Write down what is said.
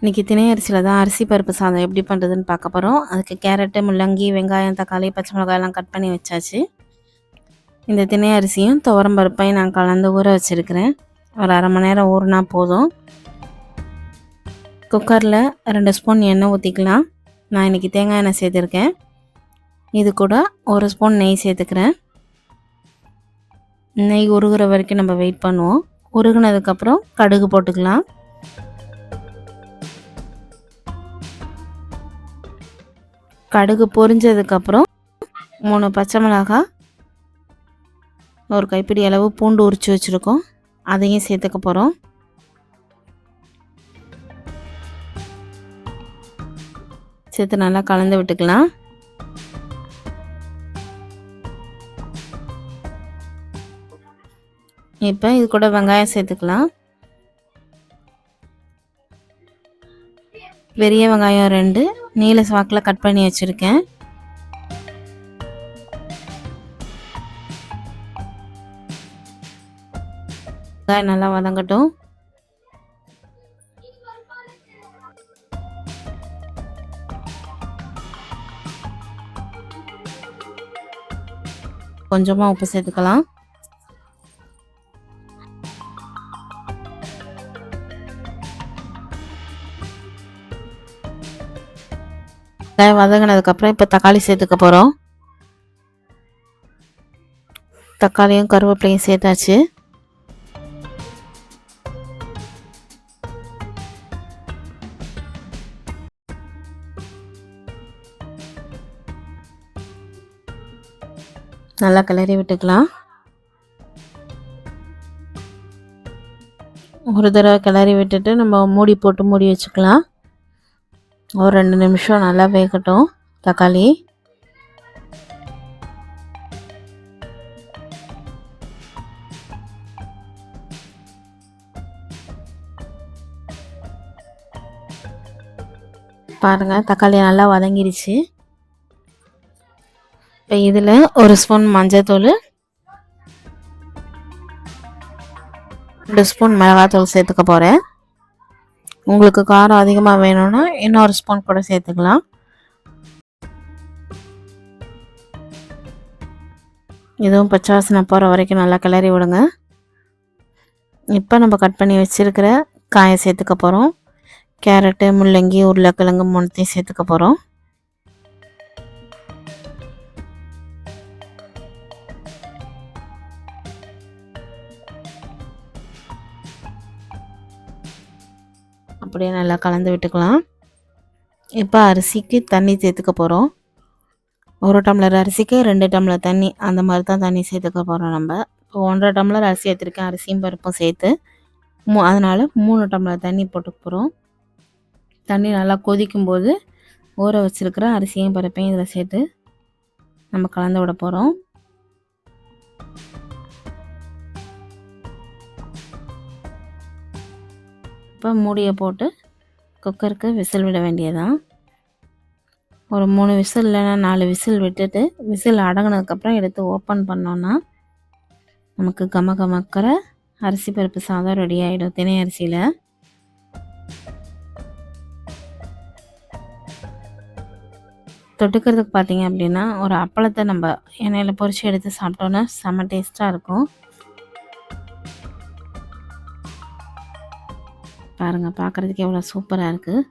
இன்றைக்கி தினை அரிசியில் தான் அரிசி பருப்பு சாதம் எப்படி பண்ணுறதுன்னு பார்க்க போகிறோம் அதுக்கு கேரட்டு முள்ளங்கி வெங்காயம் தக்காளி பச்சை மிளகாயெல்லாம் கட் பண்ணி வச்சாச்சு. இந்த திணை அரிசியும் துவரம் பருப்பையும் நான் கலந்து ஊற வச்சுருக்கிறேன். ஒரு அரை மணி நேரம் ஊறினா போதும். குக்கரில் ரெண்டு ஸ்பூன் எண்ணெய் ஊற்றிக்கலாம் நான் இன்றைக்கி தேங்காய் எண்ணெய் சேர்த்துருக்கேன். இது கூட ஒரு ஸ்பூன் நெய் சேர்த்துக்கிறேன். நெய் உருகிற வரைக்கும் நம்ம வெயிட் பண்ணுவோம். உருகுனதுக்கப்புறம் கடுகு போட்டுக்கலாம். கடுகு பொரிஞ்சதுக்கப்புறம் மூணு பச்சை மிளகாய் ஒரு கைப்பிடி அளவு பூண்டு உரித்து வச்சுருக்கோம். அதையும் சேர்த்துக்க போகிறோம் சேர்த்து நல்லா கலந்து விட்டுக்கலாம். இப்போ இது கூட வெங்காயம் சேர்த்துக்கலாம். பெரிய வெங்காயம் ரெண்டு நீல சாக்கில் கட் பண்ணி வச்சுருக்கேன். வெங்காயம் நல்லா வதங்கட்டும். கொஞ்சமாக உப்பு சேர்த்துக்கலாம். வெங்காயம் வதங்கினதுக்கப்புறம் இப்போ தக்காளி சேர்த்துக்க போகிறோம் தக்காளியும் கருவேப்பிலையும் சேர்த்தாச்சு. நல்லா கிளறி விட்டுக்கலாம். ஒரு தடவை கிளறி விட்டுட்டு நம்ம மூடி போட்டு மூடி வச்சுக்கலாம். ஒரு ரெண்டு நிமிஷம் நல்லா வேகட்டும். தக்காளி. பாருங்கள் தக்காளி நல்லா வதங்கிருச்சு. இப்போ இதில் ஒரு ஸ்பூன் மஞ்சள்தூள் ரெண்டு ஸ்பூன் மிளகாத்தூள் சேர்த்துக்க போகிறேன் உங்களுக்கு காரம் அதிகமாக வேணும்னா இன்னொரு ஸ்பூன் கூட சேர்த்துக்கலாம். இதுவும் பச்சை வாசனை போகிற வரைக்கும் நல்லா கிளறி விடுங்க. இப்போ நம்ம கட் பண்ணி வச்சுருக்கிற காயை சேர்த்துக்க போகிறோம் கேரட்டு முள்ளங்கி உருளைக்கிழங்கு மூணுத்தையும் சேர்த்துக்க போகிறோம் அப்படியே நல்லா கலந்து விட்டுக்கலாம். இப்போ அரிசிக்கு தண்ணி சேர்த்துக்க போகிறோம் ஒரு டம்ளர் அரிசிக்கு ரெண்டு டம்ளர் தண்ணி அந்த மாதிரி தான் தண்ணி சேர்த்துக்க போகிறோம் நம்ம. இப்போ ஒன்றரை டம்ளர் அரிசி எடுத்துருக்கேன் அரிசியும் பருப்பும் சேர்த்து. மூ அதனால் மூணு டம்ளர் தண்ணி போட்டுக்க போகிறோம் தண்ணி நல்லா கொதிக்கும்போது ஊற வச்சுருக்கிற அரிசியும் பருப்பையும் இதில் சேர்த்து நம்ம கலந்து விட போகிறோம் இப்போ மூடியை போட்டு குக்கருக்கு விசில் விட வேண்டியதான் ஒரு மூணு விசில் இல்லைன்னா நாலு விசில் விட்டுட்டு விசில் அடங்கினதுக்கப்புறம் எடுத்து ஓப்பன் பண்ணோன்னா நமக்கு கம கமக்கிற அரிசி பருப்பு சாதம் ரெடி ஆகிடும் தினை அரிசியில். தொட்டுக்கிறதுக்கு பார்த்தீங்க அப்படின்னா ஒரு அப்பளத்தை நம்ம எண்ணெயில் பொறிச்சு எடுத்து சாப்பிட்டோன்னா செம்ம டேஸ்ட்டாக இருக்கும். பாருங்கள் பார்க்குறதுக்கு எவ்வளோ சூப்பராக இருக்குது